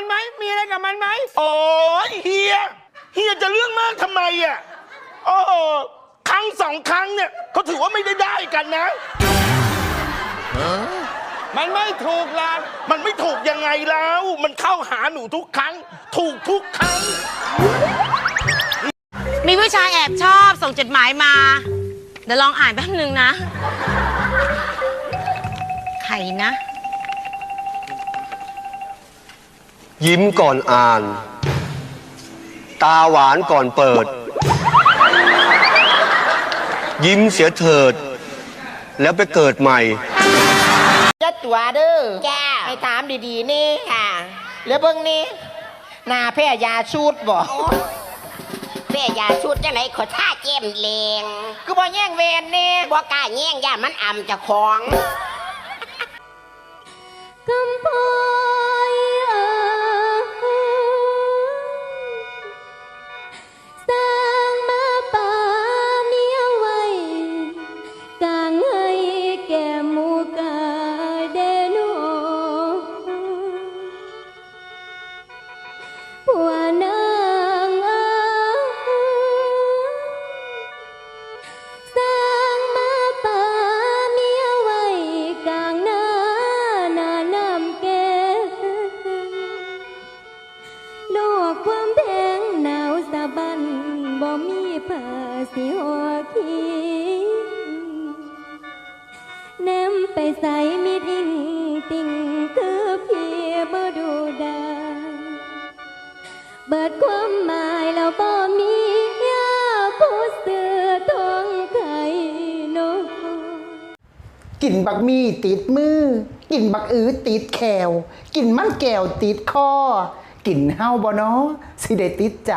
กับมันไหมโอ้ยเฮียเฮียจะเรื่องมากทำไมอะโอ้โหครั้งสองครั้งเนี่ยเขาถือว่าไม่ได้ได้กันนะ มันไม่ถูกหลักมันไม่ถูกยังไงแล้ว มันเข้าหาหนูทุกครั้ง ถูกทุกครั้ง มีผู้ชายแอบชอบส่งจดหมายมา เดี๋ยวลองอ่านแป๊บนึงนะ ใครนะ ยิ้มก่อนอ่าน ตาหวานก่อนเปิด ยิ้มเสียเถิด แล้วไปเกิดใหม่ยัดตัวเด้อจ้า ให้ถามดีๆนี่ค่ะ แล้วเบิ่งนี่หนาแพ้ยาชูดบ่เสียยาชุดจังไหนขอท่าเจมเลงคือบ่แย่งเวรนี่บ่กล้าแย่งย่านมันอ่ำเจะของ กำปอ มีผ้าสิหัวขีแนมไปใส่มิดอิงติ่งคือพี่บ่ดูดาเบิดความหมายแล้วบ่มียาผู้เสือทองไข่นกกินบักมีติดมือ กินบักอือติดแขว กินมันแก้วติดคอ กินเฮาบ่เนาะสิได้ติดใจ